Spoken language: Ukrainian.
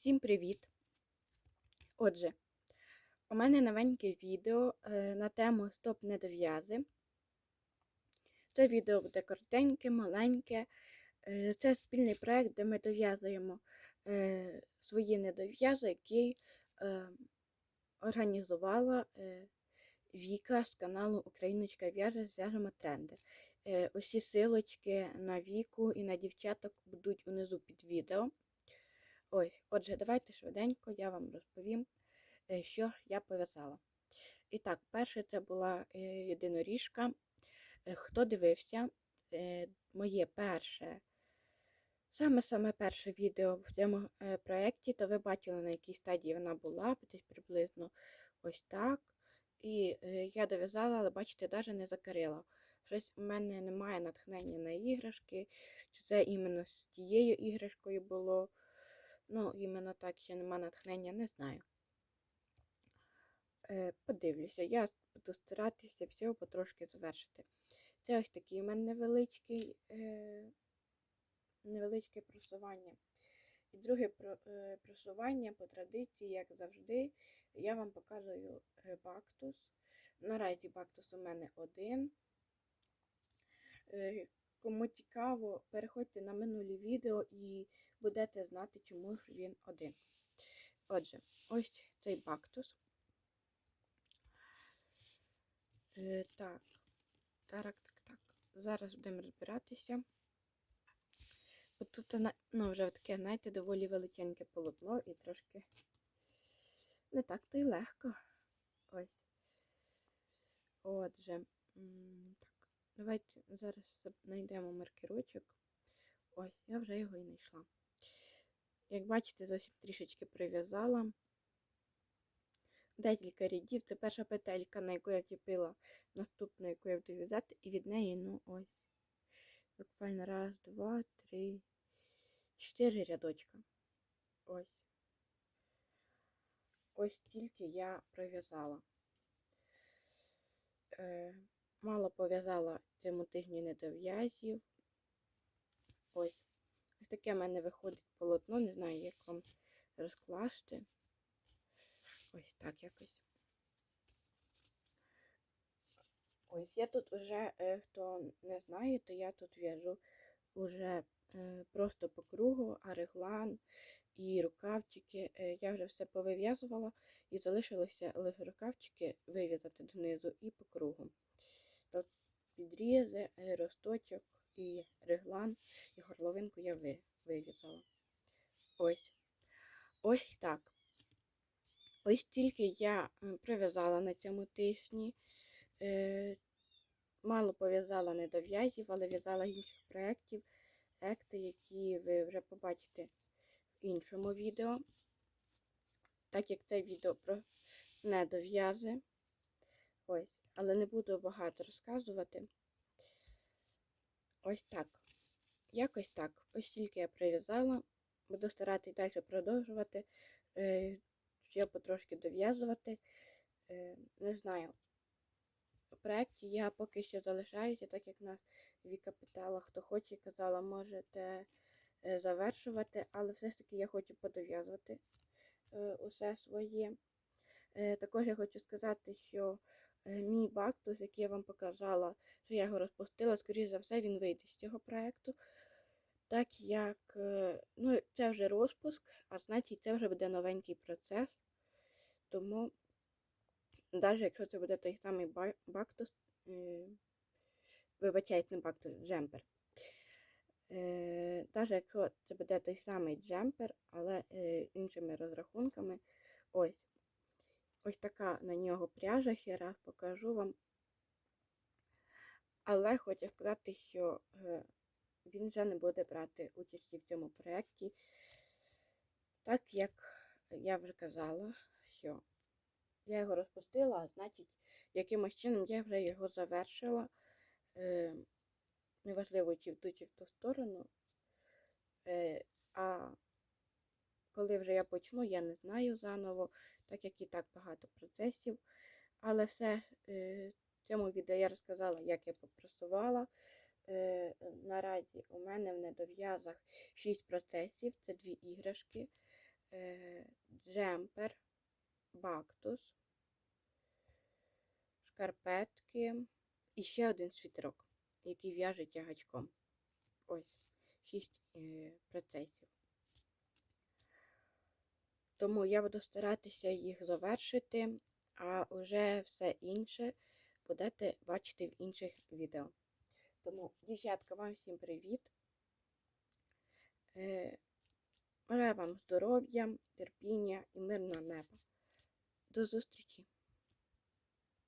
Всім привіт! Отже, у мене новеньке відео е, на тему Стоп недов'язи. Це відео буде коротеньке, маленьке. Е, Це спільний проєкт, де ми дов'язуємо е, свої недов'язи, які організувала Віка з каналу Україночка в'яже зв'яжемо тренди. Усі силочки на віку і на дівчаток будуть унизу під відео. Ось, отже, давайте швиденько я вам розповім, е, що я пов'язала. І так, перше це була е, єдиноріжка. Е, Хто дивився, моє перше, саме-саме перше відео в цьому проєкті, то ви бачили, на якій стадії вона була, десь приблизно ось так. І я дов'язала, але бачите, навіть не закрила. Щось у мене немає натхнення на іграшки, чи це іменно з тією іграшкою було. Ну, іменно так ще нема натхнення, не знаю. Е, подивлюся, я буду старатися всього потрошки завершити. Це ось такий у мене невеличкий, е, невеличке просування. І друге е, просування по традиції, як завжди, я вам показую е, бактус. Наразі бактус у мене один. Е, Кому цікаво, переходьте на минулі відео і будете знати, чому ж він один. Отже, ось цей бактус. Е, так, так, так, так. Зараз будемо розбиратися. От тут ну, вже таке, знаєте, доволі величеньке полотно і трошки не так то й легко. Ось. Отже, так. Давайте зараз знайдемо маркерочок. Ось, я вже його і знайшла. Як бачите, зовсім трішечки прив'язала. Декілька рядів. Це перша петелька, на яку я вчепила, наступну, яку я буду в'язати, і від неї, ну, ось. Буквально раз, два, три, чотири рядочка. Ось. Ось тільки я пров'язала. Е, мало пов'язала цьому тижні недов'язів. Ось. Ось таке в мене виходить полотно, не знаю, як вам розкласти. Ось так якось. Ось я тут вже, е, хто не знає, то я тут в'яжу вже е, просто по кругу, а реглан і рукавчики. Е, я вже все повив'язувала і залишилося лише рукавчики вив'язати донизу і по кругу. Тобто підрізи, е, росточок і реглан, і горловинку я ви- вив'язала. Ось. Ось так. Ось тільки я м, прив'язала на цьому тижні. Е, мало пов'язала недов'язів, але в'язала інших проєктів, екти, які ви вже побачите в іншому відео. Так як це відео про недов'язи. Ось, але не буду багато розказувати. Ось так. Якось так. Ось тільки я прив'язала. Буду старатися далі продовжувати. Е, ще потрошки дов'язувати. Е, не знаю. У проєкті я поки що залишаюся, так як нас Віка питала, хто хоче, казала, можете е, завершувати, але все ж таки я хочу подов'язувати усе своє. Також я хочу сказати, що мій бактус, який я вам показала, що я його розпустила, скоріш за все, він вийде з цього проєкту. Так як е, ну, це вже розпуск, а значить це вже буде новенький процес. Тому, навіть якщо це буде той самий ба- бактус, е, вибачайте, не бактус, джемпер. Е, навіть якщо це буде той самий джемпер, але е, іншими розрахунками, ось. Ось така на нього пряжа, ще раз покажу вам. Але хочу сказати, що е, він вже не буде брати участі в цьому проєкті, так як я вже казала, що я його розпустила, а значить, якимось чином я вже його завершила. Е, неважливо, чи в ту, чи в ту сторону. Коли вже я почну, я не знаю заново, так як і так багато процесів. Але все е, в цьому відео я розказала, як я попрасувала. Е, наразі у мене в недов'язах 6 процесів, це дві іграшки. е, джемпер, бактус, шкарпетки і ще один світерок, який в'яже тягачком. Ось, шість е, процесів. Тому я буду старатися їх завершити, а вже все інше будете бачити в інших відео. Тому, дівчатка, вам всім привіт. Е, Бажаю вам здоров'я, терпіння і мирного неба. До зустрічі!